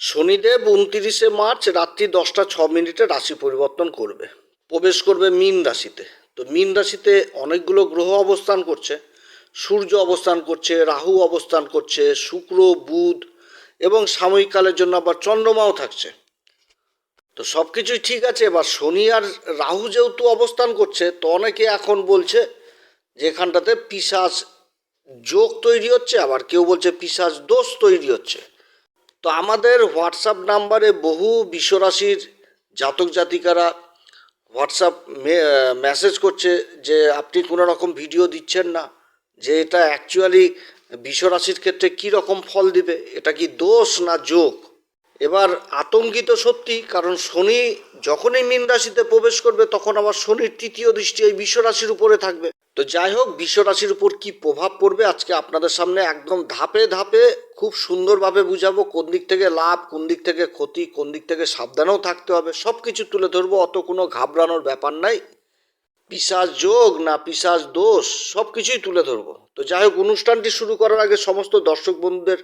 Shanidev উনতিরিশে March রাত্রি দশটা ছ মিনিটে রাশি পরিবর্তন করবে। প্রবেশ করবে মীন রাশিতে। তো মীন রাশিতে অনেকগুলো গ্রহ অবস্থান করছে। সূর্য অবস্থান করছে, রাহু অবস্থান করছে, শুক্র, বুধ এবং সাময়িককালের জন্য আবার চন্দ্রমাও থাকছে। তো সব কিছুই ঠিক আছে, এবার শনি আর রাহু যেহেতু অবস্থান করছে, তো অনেকে এখন বলছে যে এখানটাতে পিসাজ যোগ তৈরি হচ্ছে, আবার কেউ বলছে পিসাজ দোষ তৈরি হচ্ছে। তো আমাদের হোয়াটসঅ্যাপ নাম্বারে বহু বিশ্বরাশির জাতক জাতিকারা হোয়াটসঅ্যাপ মেসেজ করছে যে আপনি কোনো রকম ভিডিও দিচ্ছেন না, যে এটা অ্যাকচুয়ালি বিশ্বরাশির ক্ষেত্রে কী রকম ফল দিবে, এটা কি দোষ না যোগ? এবার আতঙ্কিত সত্যি, কারণ শনি যখনই মীন রাশিতে প্রবেশ করবে, তখন আবার শনির তৃতীয় দৃষ্টি এই বিশ্বরাশির উপরে থাকবে। তো যাই হোক বিশ্বরাশির উপর কি প্রভাব পড়বে, আজকে আপনাদের সামনে একদম ধাপে ধাপে খুব সুন্দরভাবে বুঝাবো, কোন দিক থেকে লাভ, কোন দিক থেকে ক্ষতি, কোন দিক থেকে সাবধানেও থাকতে হবে সব কিছু তুলে ধরবো, অত কোনো ঘাবড়ানোর ব্যাপার নাই। পিসাজ যোগ না পিসাজ দোষ সব কিছুই তুলে ধরবো। তো যাই হোক, অনুষ্ঠানটি শুরু করার আগে সমস্ত দর্শক বন্ধুদের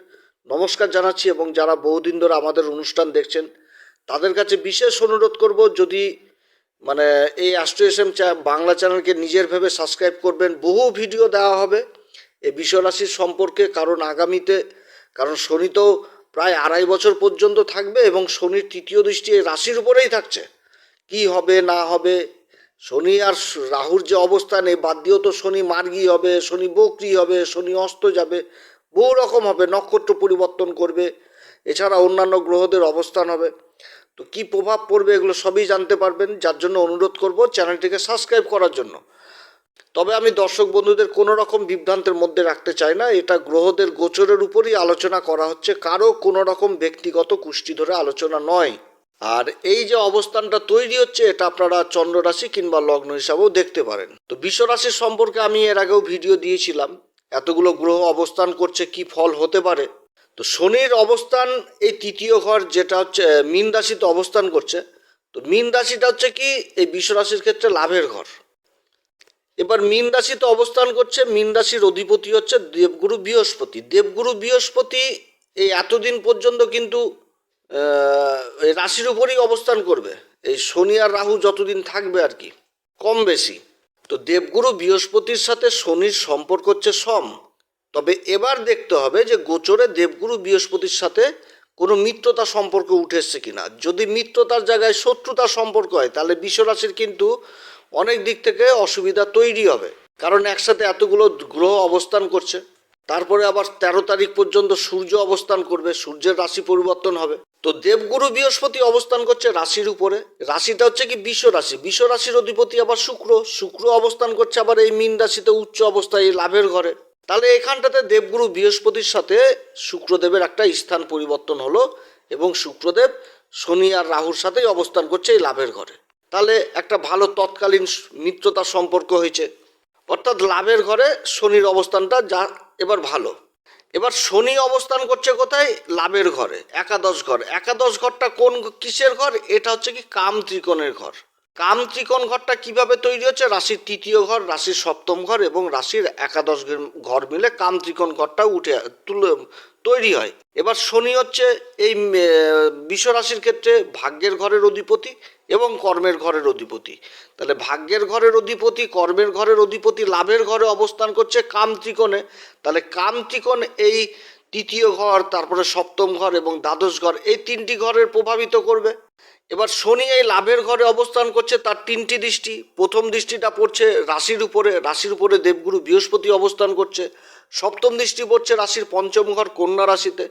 নমস্কার জানাচ্ছি এবং যারা বহুদিন ধরে আমাদের অনুষ্ঠান দেখছেন, তাদের কাছে বিশেষ অনুরোধ করব যদি মানে এই এম বাংলা চ্যানেলকে নিজের ভেবে সাবস্ক্রাইব করবেন। বহু ভিডিও দেওয়া হবে এই বিশ্বরাশির সম্পর্কে, কারণ আগামীতে, কারণ শনি তো প্রায় আড়াই বছর পর্যন্ত থাকবে এবং শনির তৃতীয় দৃষ্টি এই রাশির উপরেই থাকছে। কি হবে, না হবে, শনি আর রাহুর যে অবস্থান, এই বাদ দিয়েও তো শনি মার্গি হবে, শনি বকরি হবে, শনি অস্ত যাবে বহু রকম হবে, নক্ষত্র পরিবর্তন করবে, এছাড়া অন্যান্য গ্রহদের অবস্থান হবে। তো কি প্রভাব পড়বে এগুলো সবই জানতে পারবেন, যার জন্য অনুরোধ করব চ্যানেলটিকে সাবস্ক্রাইব করার জন্য। তবে আমি দর্শক বন্ধুদের কোনো রকম বিভ্রান্তের মধ্যে রাখতে চাই না, এটা গ্রহদের গোচরের উপরই আলোচনা করা হচ্ছে, কারও কোনো রকম ব্যক্তিগত কুষ্টি ধরে আলোচনা নয়। আর এই যে অবস্থানটা তৈরি হচ্ছে, এটা আপনারা চন্দ্র রাশি কিংবা লগ্ন হিসাবেও দেখতে পারেন। তো বিশ্ব রাশির সম্পর্কে আমি এর আগেও ভিডিও দিয়েছিলাম এতগুলো গ্রহ অবস্থান করছে, কি ফল হতে পারে? তো শনির অবস্থান, এই তৃতীয় ঘর যেটা হচ্ছে মীন রাশিতে অবস্থান করছে, তো মীন রাশিটা হচ্ছে কি, এই বিশ্ব রাশির ক্ষেত্রে লাভের ঘর। এবার মীন রাশিতে অবস্থান করছে, মীন রাশির অধিপতি হচ্ছে দেবগুরু বৃহস্পতি। দেবগুরু বৃহস্পতি এই এতদিন পর্যন্ত কিন্তু রাশির উপরেই অবস্থান করবে। এই শনি আর রাহু যতদিন থাকবে আর কি, কম বেশি। তো দেবগুরু বৃহস্পতির সাথে শনির সম্পর্ক হচ্ছে সম। তবে এবার দেখতে হবে যে গোচরে দেবগুরু বৃহস্পতির সাথে কোনো মিত্রতা সম্পর্ক উঠে এসছে কিনা। যদি মিত্রতার জায়গায় শত্রুতার সম্পর্ক হয়, তাহলে বিশ্বরাশির কিন্তু অনেক দিক থেকে অসুবিধা তৈরি হবে। কারণ একসাথে এতগুলো গ্রহ অবস্থান করছে। তারপরে আবার তেরো তারিখ পর্যন্ত সূর্য অবস্থান করবে, সূর্যের রাশি পরিবর্তন হবে। তো দেবগুরু বৃহস্পতি অবস্থান করছে রাশির উপরে। রাশিটা হচ্ছে কি বিশ্ব রাশি। বিশ্ব রাশির অধিপতি আবার শুক্র। শুক্র অবস্থান করছে আবার এই মীন রাশিতে উচ্চ অবস্থায়, এই লাভের ঘরে। তাহলে এখানটাতে দেবগুরু বৃহস্পতির সাথে শুক্রদেবের একটা স্থান পরিবর্তন হলো এবং শুক্রদেব শনি আর রাহুর সাথেই অবস্থান করছে এই লাভের ঘরে। তাহলে একটা ভালো তৎকালীন মিত্রতার সম্পর্ক হয়েছে। অর্থাৎ লাভের ঘরে শনির অবস্থানটা যা এবার ভালো। এবার শনি অবস্থান করছে কোথায়? লাভের ঘরে, একাদশ ঘর। একাদশ ঘরটা কোন কিসের ঘর? এটা হচ্ছে কি কাম ত্রিকোণের ঘর। কাম ত্রিকোণ ঘরটা কীভাবে তৈরি হচ্ছে? রাশির তৃতীয় ঘর, রাশির সপ্তম ঘর এবং রাশির একাদশ ঘর- মিলে কাম ত্রিকোণ ঘরটা উঠে, তুলে, তৈরি হয়। এবার শনি হচ্ছে এই বিশ্ব রাশির ক্ষেত্রে ভাগ্যের ঘরের অধিপতি এবং কর্মের ঘরের অধিপতি। তাহলে ভাগ্যের ঘরের অধিপতি, কর্মের ঘরের অধিপতি, লাভের ঘরে অবস্থান করছে কাম ত্রিকোণে। তাহলে কাম ত্রিকোণ এই তৃতীয় ঘর, তারপরে সপ্তম ঘর এবং দ্বাদশ ঘর, এই তিনটি ঘরের প্রভাবিত করবে। এবার শনি এই লাভের ঘরে অবস্থান করছে, তার তিনটি দৃষ্টি। প্রথম দৃষ্টিটা পড়ছে রাশির উপরে রাশির উপরে দেবগুরু বৃহস্পতি অবস্থান করছে। সপ্তম দৃষ্টি পড়ছে রাশির পঞ্চম ঘর, কন্যা রাশিতে।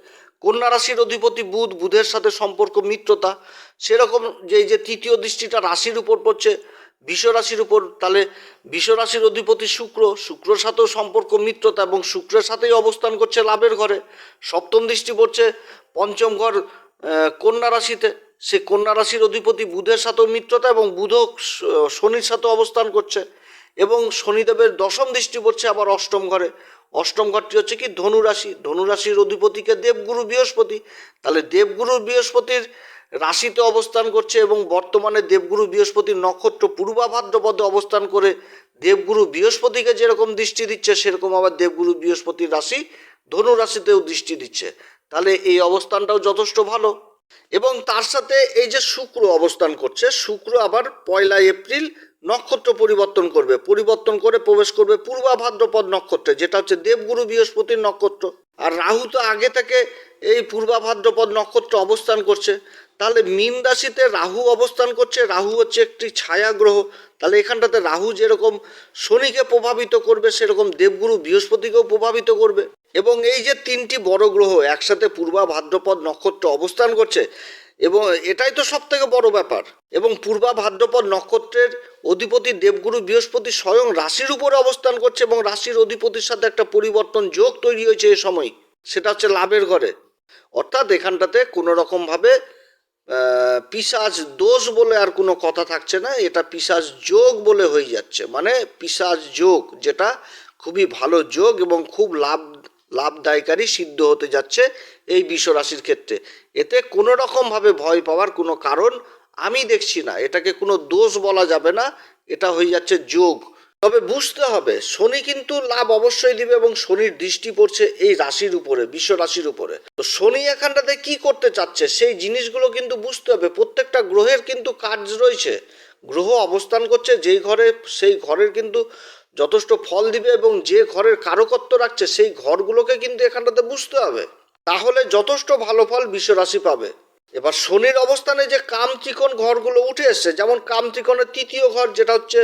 কন্যা রাশির অধিপতি বুধ, বুধের সাথে সম্পর্ক, মিত্রতা। সেরকম যে যে তৃতীয় দৃষ্টিটা রাশির উপর পড়ছে রাশির উপর, তাহলে রাশির অধিপতি শুক্র। শুক্রর সাথেও সম্পর্ক, মিত্রতা এবং শুক্রের সাথেই অবস্থান করছে লাভের ঘরে। সপ্তম দৃষ্টি পড়ছে পঞ্চম ঘর কন্যা রাশিতে। সে কন্যা রাশির অধিপতি বুধের সাথেও মিত্রতা এবং বুধ শনির সাথে অবস্থান করছে এবং শনিদেবের দশম দৃষ্টি পড়ছে আবার অষ্টম ঘরে। অষ্টম ঘরটি হচ্ছে কি ধনুরাশি ধনুরাশির অধিপতিকে দেবগুরু বৃহস্পতি। তাহলে দেবগুরু বৃহস্পতির রাশিতে অবস্থান করছে এবং বর্তমানে দেবগুরু বৃহস্পতির নক্ষত্র পূর্বা ভাদ্রপদে অবস্থান করে দেবগুরু বৃহস্পতিকে যেরকম দৃষ্টি দিচ্ছে, সেরকম আবার দেবগুরু বৃহস্পতির রাশি ধনু রাশিতেও দৃষ্টি দিচ্ছে। তাহলে এই অবস্থানটাও যথেষ্ট ভালো। এবং তার সাথে এই যে শুক্র অবস্থান করছে, শুক্র আবার পয়লা এপ্রিল নক্ষত্র পরিবর্তন করবে। পরিবর্তন করে প্রবেশ করবে পূর্বাভাদ্রপদ নক্ষত্রে, যেটা হচ্ছে দেবগুরু বৃহস্পতির নক্ষত্র। আর রাহু তো আগে থেকে এই পূর্বাভাদ্রপদ নক্ষত্র অবস্থান করছে। তাহলে মীন রাশিতে রাহু অবস্থান করছে, রাহু হচ্ছে একটি ছায়া গ্রহ তাহলে এখানটাতে রাহু যেরকম শনিকে প্রভাবিত করবে, সেরকম দেবগুরু বৃহস্পতিকেও প্রভাবিত করবে। এবং এই যে তিনটি বড় গ্রহ একসাথে পূর্বা ভাদ্রপদ নক্ষত্র অবস্থান করছে, এবং এটাই তো সব থেকে বড় ব্যাপার। এবং পূর্বা ভাদ্রপদ নক্ষত্রের অধিপতি দেবগুরু বৃহস্পতি স্বয়ং রাশির উপরে অবস্থান করছে, এবং রাশির অধিপতির সাথে একটা পরিবর্তন যোগ তৈরি হয়েছে এ সময়। সেটা হচ্ছে লাভের ঘরে। অর্থাৎ এখানটাতে কোনো রকমভাবে পিশাচ দোষ বলে আর কোনো কথা থাকছে না, এটা পিশাচ যোগ বলে হয়ে যাচ্ছে। মানে পিশাচ যোগ, যেটা খুবই ভালো যোগ এবং খুব লাভ, লাভদায়কারী সিদ্ধ হতে যাচ্ছে এই বিশ্ব রাশির ক্ষেত্রে। এতে কোনো রকমভাবে ভয় পাওয়ার কোনো কারণ আমি দেখছি না। এটাকে কোনো দোষ বলা যাবে না, এটা হয়ে যাচ্ছে যোগ। তবে বুঝতে হবে, শনি কিন্তু লাভ অবশ্যই দিবে এবং শনির দৃষ্টি পড়ছে এই রাশির উপরে, বিশ্ব রাশির উপরে। তো শনি এখানটাতে কি করতে চাচ্ছে সেই জিনিসগুলো কিন্তু বুঝতে হবে। প্রত্যেকটা গ্রহের কিন্তু কাজ রয়েছে। গ্রহ অবস্থান করছে, যেই ঘরে, সেই ঘরের কিন্তু যথেষ্ট ফল দিবে এবং যে ঘরের কারকত্ব রাখছে, সেই ঘরগুলোকে কিন্তু এখানটাতে বুঝতে হবে। তাহলে যথেষ্ট ভালো ফল বিশ্ব রাশি পাবে। এবার শনির অবস্থানে যে কাম ত্রিকোণ ঘরগুলো উঠে এসছে, যেমন কাম ত্রিকোণের তৃতীয় ঘর, যেটা হচ্ছে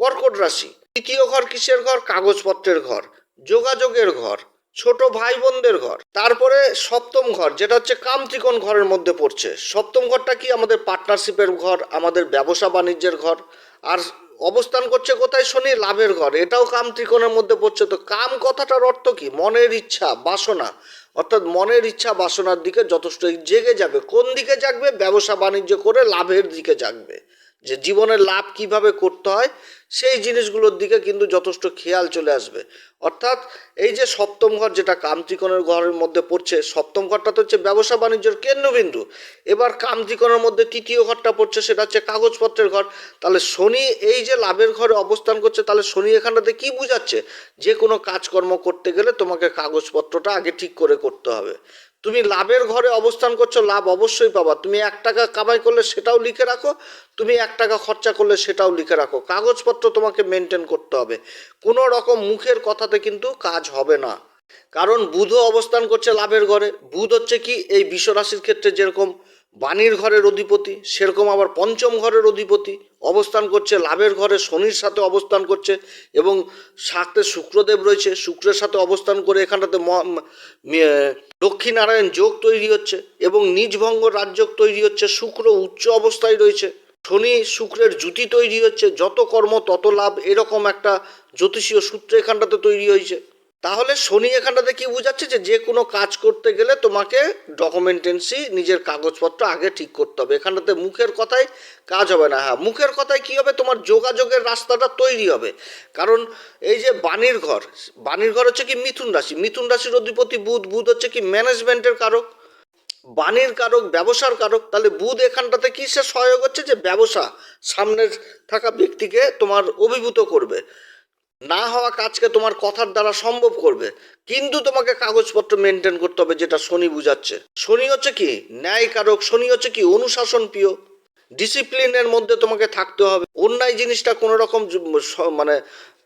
কর্কট রাশি। তৃতীয় ঘর কিসের ঘর? কাগজপত্রের ঘর, যোগাযোগের ঘর, ছোট ভাই বোনদের ঘর। তারপরে সপ্তম ঘর, যেটা হচ্ছে কাম ত্রিকোণ ঘরের মধ্যে পড়ছে। সপ্তম ঘরটা কি? আমাদের পার্টনারশিপের ঘর, আমাদের ব্যবসা বাণিজ্যের ঘর। আর অবস্থান করছে কোথায়? শনি, লাভের ঘর। এটাও কাম ত্রিকোণের মধ্যে পড়ছে। তো কাম কথাটার অর্থ কি? মনের ইচ্ছা, বাসনা। অর্থাৎ মনের ইচ্ছা, বাসনার দিকে যথেষ্ট জেগে যাবে। কোন দিকে জাগবে? ব্যবসা বাণিজ্য করে লাভের দিকে জাগবে। যে জীবনের লাভ কীভাবে করতে হয়, সেই জিনিসগুলোর দিকে কিন্তু যথেষ্ট খেয়াল চলে আসবে। অর্থাৎ এই যে সপ্তম ঘর যেটা কামত্রিকোণের ঘরের মধ্যে পড়ছে, সপ্তম ঘরটা তো হচ্ছে ব্যবসা বাণিজ্যের কেন্দ্রবিন্দু। এবার কামত্রিকোণের মধ্যে তৃতীয় ঘরটা পড়ছে, সেটা হচ্ছে কাগজপত্রের ঘর। তাহলে শনি এই যে লাভের ঘরে অবস্থান করছে, তাহলে শনি এখানটাতে কি বুঝাচ্ছে? যে কোনো কাজকর্ম করতে গেলে তোমাকে কাগজপত্রটা আগে ঠিক করে করতে হবে। তুমি লাভের ঘরে অবস্থান করছ, লাভ অবশ্যই পাবা। তুমি এক টাকা কামাই করলে সেটাও লিখে রাখো, তুমি এক টাকা খরচা করলে সেটাও লিখে রাখো। কাগজপত্র তোমাকে মেনটেন করতে হবে। কোনো রকম মুখের কথাতে কিন্তু কাজ হবে না। কারণ বুধও অবস্থান করছে লাভের ঘরে। বুধ হচ্ছে কি? এই বিশ্বরাশির ক্ষেত্রে যেরকম বাণীর ঘরের অধিপতি, সেরকম আবার পঞ্চম ঘরের অধিপতি, অবস্থান করছে, লাভের ঘরে শনির সাথে অবস্থান করছে এবং সাথে শুক্রদেব রয়েছে, শুক্রের সাথে অবস্থান করে এখানটাতে লক্ষ্মীনারায়ণ যোগ তৈরি হচ্ছে এবং নিজভঙ্গ রাজযোগ তৈরি হচ্ছে, শুক্র উচ্চ অবস্থায় রয়েছে, শনি শুক্রের জুতি তৈরি হচ্ছে, যত কর্ম তত লাভ, এরকম একটা জ্যোতিষীয় সূত্র এখানটাতে তৈরি হয়েছে। তাহলে শনি এখানটাতে কি বোঝাচ্ছে যে যে কোনো কাজ করতে গেলে তোমাকে ডকুমেন্টেন্সি নিজের কাগজপত্র আগে ঠিক করতে হবে। এখানটাতে মুখের কথায় কাজ হবে না। হ্যাঁ মুখের কথায় কি হবে? তোমার যোগাযোগের রাস্তাটা তৈরি হবে। কারণ এই যে বাণীর ঘর বাণীর ঘর হচ্ছে কি মিথুন রাশি। মিথুন রাশির অধিপতি বুধ বুধ হচ্ছে কি ম্যানেজমেন্টের কারক। বাণীর কারক, ব্যবসার কারক। তাহলে বুধ এখানটাতে কি সে সহায়ক হচ্ছে? যে ব্যবসা সামনের থাকা ব্যক্তিকে তোমার অভিভূত করবে। না হওয়া কাজকে তোমার কথার দ্বারা সম্ভব করবে। কিন্তু তোমাকে কাগজপত্র মেনটেন করতে হবে যেটা শনি বুঝাচ্ছে। শনি হচ্ছে কি? ন্যায়কারক। শনি হচ্ছে কি? অনুশাসন প্রিয় ডিসিপ্লিনের মধ্যে তোমাকে থাকতে হবে। অন্যায় জিনিসটা কোনো রকম মানে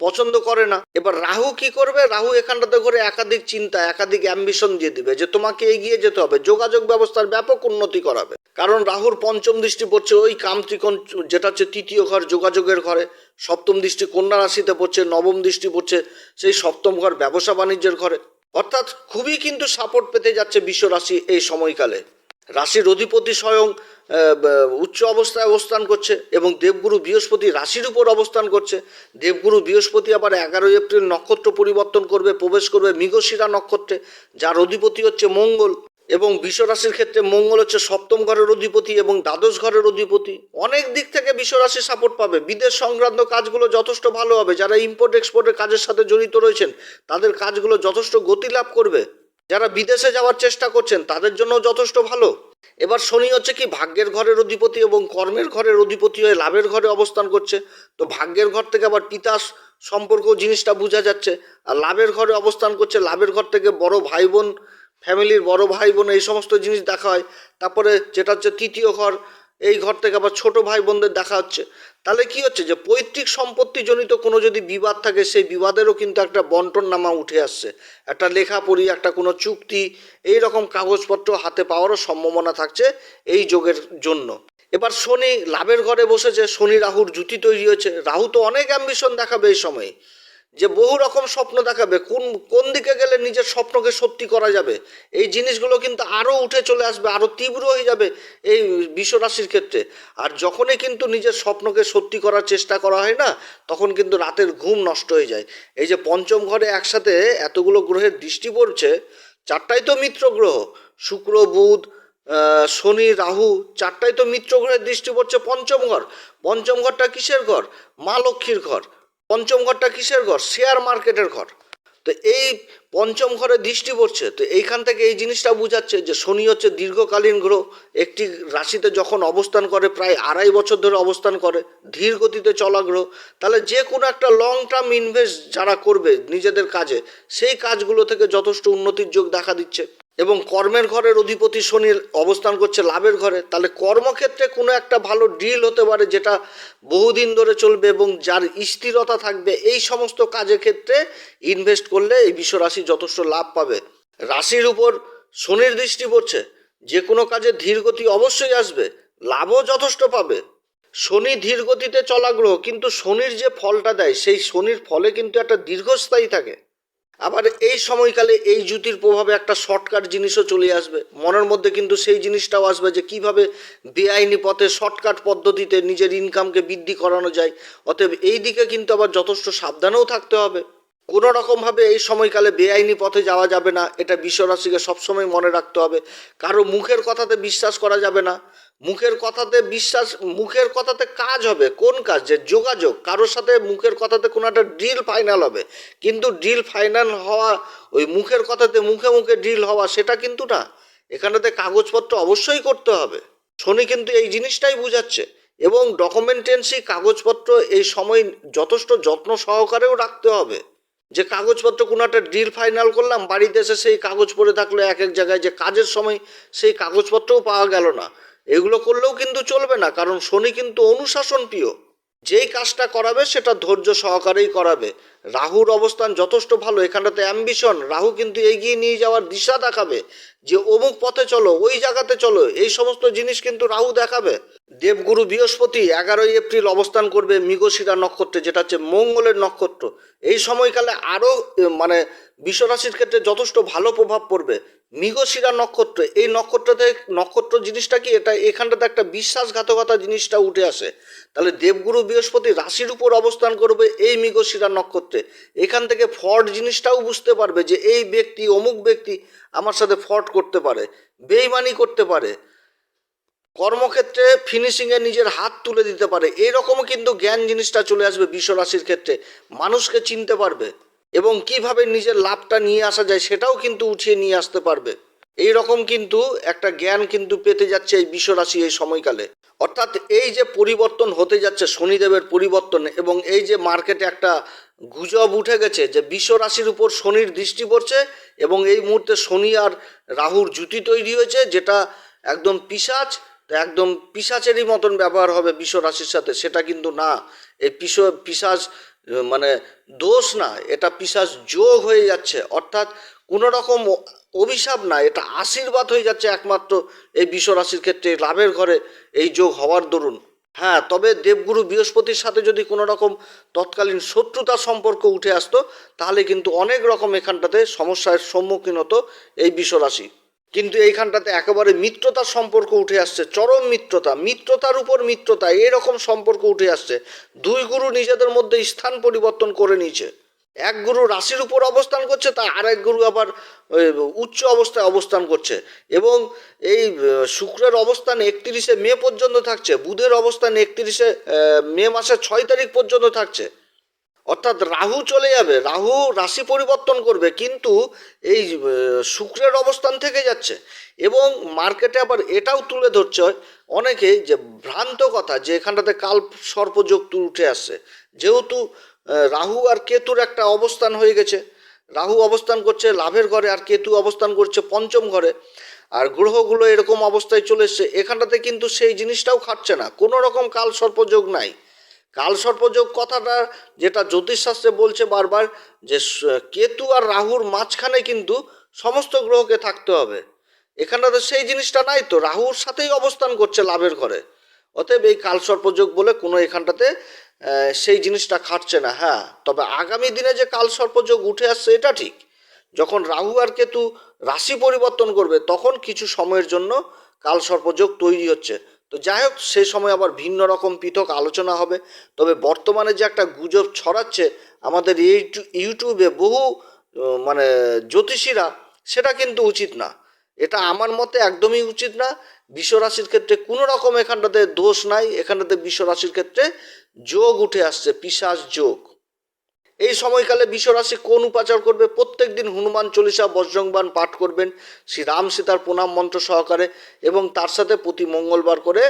পছন্দ করে না। এবার রাহু কি করবে? রাহু এখানটাতে করে একাধিক চিন্তা, একাধিক অ্যাম্বিশন দিয়ে দিবে যে তোমাকে এগিয়ে যেতে হবে, যোগাযোগ ব্যবস্থার ব্যাপক উন্নতি করাবে। কারণ রাহুর পঞ্চম দৃষ্টি পড়ছে ওই কাম ত্রিকোণ, যেটা হচ্ছে তৃতীয় ঘর, যোগাযোগের ঘরে। সপ্তম দৃষ্টি কন্যা রাশিতে পড়ছে, নবম দৃষ্টি পড়ছে সেই সপ্তম ঘর ব্যবসা বাণিজ্যের ঘরে। অর্থাৎ খুবই কিন্তু সাপোর্ট পেতে যাচ্ছে বিশ্ব রাশি এই সময়কালে। রাশির অধিপতি স্বয়ং উচ্চ অবস্থায় অবস্থান করছে এবং দেবগুরু বৃহস্পতি রাশির উপর অবস্থান করছে। দেবগুরু বৃহস্পতি আবার এগারোই এপ্রিল নক্ষত্র পরিবর্তন করবে, প্রবেশ করবে মৃগশিরা নক্ষত্রে, যার অধিপতি হচ্ছে মঙ্গল এবং বিশ্ব রাশির ক্ষেত্রে মঙ্গল হচ্ছে সপ্তম ঘরের অধিপতি এবং দ্বাদশ ঘরের অধিপতি। অনেক দিক থেকে বিশ্বরাশি সাপোর্ট পাবে। বিদেশ সংক্রান্ত কাজগুলো যথেষ্ট ভালো হবে। যারা ইম্পোর্ট এক্সপোর্টের কাজের সাথে জড়িত রয়েছেন, তাদের কাজগুলো যথেষ্ট গতি লাভ করবে। যারা বিদেশে যাওয়ার চেষ্টা করছেন, তাদের জন্য যথেষ্ট ভালো। এবার শনি হচ্ছে কি, ভাগ্যের ঘরের অধিপতি এবং কর্মের ঘরের অধিপতি হয়ে লাভের ঘরে অবস্থান করছে। তো ভাগ্যের ঘর থেকে আবার পিতা সম্পর্ক জিনিসটা বোঝা যাচ্ছে। আর লাভের ঘরে অবস্থান করছে, লাভের ঘর থেকে বড় ভাই বোন ফ্যামিলির বড় ভাই বোন এই সমস্ত জিনিস দেখা হয়। তারপরে যেটা হচ্ছে তৃতীয় ঘর এই ঘর থেকে আবার ছোট ভাই বোনদের দেখা হচ্ছে। তাহলে কি হচ্ছে যে পৈতৃক সম্পত্তিজনিত কোনো যদি বিবাদ থাকে, সেই বিবাদেরও কিন্তু একটা বন্টন নামা উঠে আসছে। একটা লেখা পড়ি একটা কোনো চুক্তি, এই রকম কাগজপত্র হাতে পাওয়ারও সম্ভাবনা থাকছে এই যোগের জন্য। এবার শনি লাভের ঘরে বসেছে, শনি রাহুর জুতি তৈরি হয়েছে। রাহু তো অনেক অ্যাম্বিশন দেখাবে এই সময়। যে বহু রকম স্বপ্ন দেখাবে, কোন কোন দিকে গেলে নিজের স্বপ্নকে সত্যি করা যাবে, এই জিনিসগুলো কিন্তু আরও উঠে চলে আসবে আরও তীব্র হয়ে যাবে এই বিশ্বরাশির ক্ষেত্রে। আর যখনই কিন্তু নিজের স্বপ্নকে সত্যি করার চেষ্টা করা হয় না, তখন কিন্তু রাতের ঘুম নষ্ট হয়ে যায়। এই যে পঞ্চম ঘরে একসাথে এতগুলো গ্রহের দৃষ্টি পড়ছে, চারটাই তো মিত্র গ্রহ, শুক্র, বুধ শনি, রাহু, চারটাই তো মিত্র গ্রহের দৃষ্টি পড়ছে পঞ্চম ঘর। পঞ্চম ঘরটা কিসের ঘর? মা লক্ষ্মীর ঘর। পঞ্চম ঘরটা কিসের ঘর? শেয়ার মার্কেটের ঘর। তো এই পঞ্চম ঘরে দৃষ্টি পড়ছে, তো এইখান থেকে এই জিনিসটা বোঝাচ্ছে যে শনি হচ্ছে দীর্ঘকালীন গ্রহ। একটি রাশিতে যখন অবস্থান করে, প্রায় আড়াই বছর ধরে অবস্থান করে, ধীর গতিতে চলা গ্রহ। তাহলে যে কোনো একটা লং টার্ম ইনভেস্ট যারা করবে নিজেদের কাজে, সেই কাজগুলো থেকে যথেষ্ট উন্নতির যোগ দেখা দিচ্ছে। এবং কর্মের ঘরের অধিপতি শনির অবস্থান করছে লাভের ঘরে, তাহলে কর্মক্ষেত্রে কোনো একটা ভালো ডিল হতে পারে যেটা বহুদিন ধরে চলবে এবং যার স্থিরতা থাকবে। এই সমস্ত কাজের ক্ষেত্রে ইনভেস্ট করলে এই বিশ্বরাশি যথেষ্ট লাভ পাবে। রাশির উপর শনির দৃষ্টি পড়ছে, যে কোনো কাজে ধীরগতি অবশ্যই আসবে, লাভও যথেষ্ট পাবে। শনি ধীর গতিতে চলা গ্রহ কিন্তু শনির যে ফলটা দেয়, সেই শনির ফলে কিন্তু একটা দীর্ঘস্থায়ী থাকে। আবার এই সময়কালে এই জুতির প্রভাবে একটা শর্টকাট জিনিসও চলে আসবে। মনের মধ্যে কিন্তু সেই জিনিসটাও আসবে যে কীভাবে বেআইনি পথে শর্টকাট পদ্ধতিতে নিজের ইনকামকে বৃদ্ধি করানো যায়। অতএব এই দিকে কিন্তু আবার যথেষ্ট সাবধানেও থাকতে হবে। কোনো রকমভাবে এই সময়কালে বেআইনি পথে যাওয়া যাবে না, এটা বিশ্বরাশিকে সবসময় মনে রাখতে হবে। কারও মুখের কথাতে বিশ্বাস করা যাবে না। মুখের কথাতে বিশ্বাস, মুখের কথাতে কাজ হবে। কোন কাজ? যে যোগাযোগ। কারোর সাথে মুখের কথাতে কোনো একটা ডিল ফাইনাল হবে। কিন্তু ডিল ফাইনাল হওয়া, ওই মুখের কথাতে মুখে মুখে ডিল হওয়া, সেটা কিন্তু না। এখানেতে কাগজপত্র অবশ্যই করতে হবে। শনি কিন্তু এই জিনিসটাই বুঝাচ্ছে। এবং ডকুমেন্টেন্সি কাগজপত্র এই সময় যথেষ্ট যত্ন সহকারেও রাখতে হবে। যে কাগজপত্র কোনো একটা ডিল ফাইনাল করলাম, বাড়িতে এসে সেই কাগজ পড়ে থাকল এক এক জায়গায়, যে কাজের সময় সেই কাগজপত্রও পাওয়া গেল না। এগুলো করলেও কিন্তু চলবে না, কারণ শনি কিন্তু অনুশাসন প্রিয় যেই কাজটা করাবে সেটা ধৈর্য সহকারেই করাবে। রাহুর অবস্থান যথেষ্ট ভালো, এখানটাতে অ্যাম্বিশন রাহু কিন্তু এগিয়ে নিয়ে যাওয়ার দিশা দেখাবে, যে অমুক পথে চলো, ওই জায়গাতে চলো, এই সমস্ত জিনিস কিন্তু রাহু দেখাবে। দেবগুরু বৃহস্পতি এগারোই এপ্রিল অবস্থান করবে মৃগশিরা নক্ষত্রে, যেটা হচ্ছে মঙ্গলের নক্ষত্র। এই সময়কালে আরও মানে বিশ্বরাশির ক্ষেত্রে যথেষ্ট ভালো প্রভাব পড়বে। মৃগশিরা নক্ষত্র, এই নক্ষত্রতে, নক্ষত্র জিনিসটা কি? এটা এখানটাতে একটা বিশ্বাসঘাতকতা জিনিসটা উঠে আসে। তাহলে দেবগুরু বৃহস্পতি রাশির উপর অবস্থান করবে এই মৃগশিরা নক্ষত্রে। এখান থেকে ফ্রড জিনিসটাও বুঝতে পারবে যে এই ব্যক্তি অমুক ব্যক্তি আমার সাথে ফ্রড করতে পারে, বেইমানি করতে পারে, কর্মক্ষেত্রে ফিনিশিংয়ে নিজের হাত তুলে দিতে পারে। এইরকমও কিন্তু জ্ঞান জিনিসটা চলে আসবে বিশ্বরাশির ক্ষেত্রে। মানুষকে চিনতে পারবে এবং কীভাবে নিজের লাভটা নিয়ে আসা যায় সেটাও কিন্তু উঠিয়ে নিয়ে আসতে পারবে। এই রকম কিন্তু একটা জ্ঞান কিন্তু পেতে যাচ্ছে এই বিশ্বরাশি এই সময়কালে। অর্থাৎ এই যে পরিবর্তন হতে যাচ্ছে শনিদেবের পরিবর্তন এবং এই যে মার্কেটে একটা গুজব উঠে গেছে যে বিশ্ব রাশির উপর শনির দৃষ্টি পড়ছে এবং এই মুহূর্তে শনি আর রাহুর জুতি তৈরি হয়েছে, যেটা একদম পিসাচ একদম পিসাচেরই মতন ব্যবহার হবে বিশ্ব রাশির সাথে। সেটা কিন্তু না। এই পিস পিসাজ মানে দোষ না, এটা পিসাজ যোগ হয়ে যাচ্ছে। অর্থাৎ কোনো রকম অভিশাপ না, এটা আশীর্বাদ হয়ে যাচ্ছে একমাত্র এই বিশ্ব রাশির ক্ষেত্রে লাভের ঘরে এই যোগ হওয়ার দরুন। হ্যাঁ তবে দেবগুরু বৃহস্পতির সাথে যদি কোনো রকম তৎকালীন শত্রুতার সম্পর্ক উঠে আসতো, তাহলে কিন্তু অনেক রকম এখানটাতে সমস্যার সম্মুখীন হতো এই বিশ্বরাশি। কিন্তু এইখানটাতে একেবারে মিত্রতার সম্পর্ক উঠে আসছে, চরম মিত্রতা, মিত্রতার উপর মিত্রতা, এরকম সম্পর্ক উঠে আসছে। দুই গুরু নিজেদের মধ্যে স্থান পরিবর্তন করে নিয়েছে। এক গুরু রাশির উপর অবস্থান করছে, তা আরেক গুরু আবার উচ্চ অবস্থায় অবস্থান করছে। এবং এই শুক্রের অবস্থান একত্রিশে মে পর্যন্ত থাকছে, বুধের অবস্থান একত্রিশে মে মাসের ছয় তারিখ পর্যন্ত থাকছে। অর্থাৎ রাহু চলে যাবে, রাহু রাশি পরিবর্তন করবে, কিন্তু এই শুক্রের অবস্থান থেকে যাচ্ছে। এবং মার্কেটে আবার এটাও তুলে ধরছে অনেকে যে ভ্রান্ত কথা, যে এখানটাতে কাল সর্পযোগ উঠে আসছে। যেহেতু রাহু আর কেতুর একটা অবস্থান হয়ে গেছে। রাহু অবস্থান করছে লাভের ঘরে আর কেতু অবস্থান করছে পঞ্চম ঘরে। আর গ্রহগুলো এরকম অবস্থায় চলে এসছে। এখানটাতে কিন্তু সেই জিনিসটাও খাটছে না। কোনো রকম কাল সর্পযোগ নাই। কাল সর্পযোগ কথাটা যেটা জ্যোতিষশাস্ত্রে বলছে বারবার যে কেতু আর রাহুর মাঝখানে কিন্তু সমস্ত গ্রহকে থাকতে হবে। এখানটাতে সেই জিনিসটা নাই তো। রাহুর সাথেই অবস্থান করছে লাভের ঘরে। অতএব এই কাল সর্পযোগ বলে কোনো এখানটাতে সেই জিনিসটা খাটছে না হ্যাঁ। তবে আগামী দিনে যে কাল সর্পযোগ উঠে আসছে, এটা ঠিক। যখন রাহু আর কেতু রাশি পরিবর্তন করবে, তখন কিছু সময়ের জন্য কাল সর্পযোগ তৈরি হচ্ছে। তো যাই হোক সেই সময় আবার ভিন্ন রকম পৃথক আলোচনা হবে। তবে বর্তমানে যে একটা গুজব ছড়াচ্ছে, আমাদের ইউটু- ইউটিউবে বহু মানে জ্যোতিষীরা, সেটা কিন্তু উচিত না। এটা আমার মতে একদমই উচিত না। বিশ্বরাশির ক্ষেত্রে কোনো রকম এখানটাতে দোষ নাই, এখানটাতে বিশ্বরাশির ক্ষেত্রে যোগ উঠে আসছে, পিসাস যোগ। এই সময়কালে বিশ্বরাশি কোন উপাচার করবে? প্রত্যেক দিন হনুমান চল্লিশা বজ্রংবান পাঠ করবেন শ্রী রাম সীতার প্রণাম মন্ত্র সহকারে এবং তার সাথে প্রতি মঙ্গলবার করে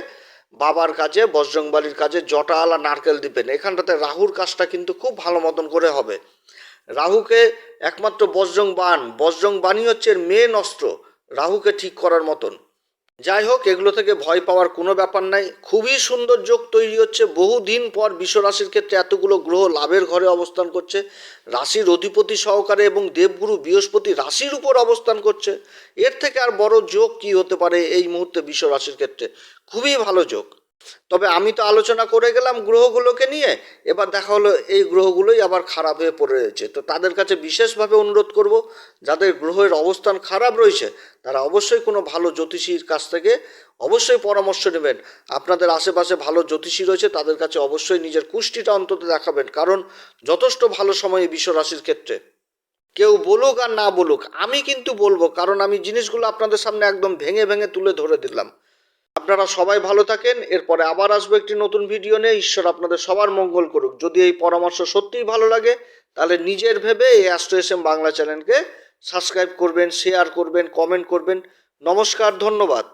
বাবার কাজে বজ্রংবালির কাজে জটা আলা নারকেল দিবেন। এখানটাতে রাহুর কাজটা কিন্তু খুব ভালো মতন করে হবে। রাহুকে একমাত্র বজ্রং বান বজ্রং বাণী হচ্ছে মেন অস্ত্র। রাহুকে ঠিক করার মতন। যাই হোক, এগুলো থেকে ভয় পাওয়ার কোনো ব্যাপার নাই। খুবই সুন্দর যোগ তৈরি হচ্ছে। বহুদিন পর বিশ্বরাশির ক্ষেত্রে এতগুলো গ্রহ লাভের ঘরে অবস্থান করছে। রাশির অধিপতি সহকারে এবং দেবগুরু বৃহস্পতি রাশির উপর অবস্থান করছে। এর থেকে আর বড় যোগ কি হতে পারে এই মুহূর্তে বিশ্বরাশির ক্ষেত্রে? খুবই ভালো যোগ। তবে আমি তো আলোচনা করে গেলাম গ্রহগুলোকে নিয়ে, এবার দেখা হলো এই গ্রহগুলোই আবার খারাপ হয়ে পড়ে রয়েছে। তো তাদের কাছে বিশেষভাবে অনুরোধ করব, যাদের গ্রহের অবস্থান খারাপ রয়েছে, তারা অবশ্যই কোনো ভালো জ্যোতিষীর কাছ থেকে অবশ্যই পরামর্শ নেবেন। আপনাদের আশেপাশে ভালো জ্যোতিষী রয়েছে, তাদের কাছে অবশ্যই নিজের কুষ্টিটা অন্তত দেখাবেন, কারণ যথেষ্ট ভালো সময় এই বিশ্ব রাশির ক্ষেত্রে। কেউ বলুক আর না বলুক, আমি কিন্তু বলব, কারণ আমি জিনিসগুলো আপনাদের সামনে একদম ভেঙে ভেঙে তুলে ধরে দিলাম। আপনারা সবাই ভালো থাকেন, এরপরে আবার আসব একটি নতুন ভিডিও নিয়ে। ঈশ্বর আপনাদের সবার মঙ্গল করুক। যদি এই পরামর্শ সত্যিই ভালো লাগে, তাহলে নিজের ভেবে এই অ্যাস্ট্রো এস বাংলা চ্যানেলকে সাবস্ক্রাইব করবেন শেয়ার করবেন কমেন্ট করবেন। নমস্কার, ধন্যবাদ।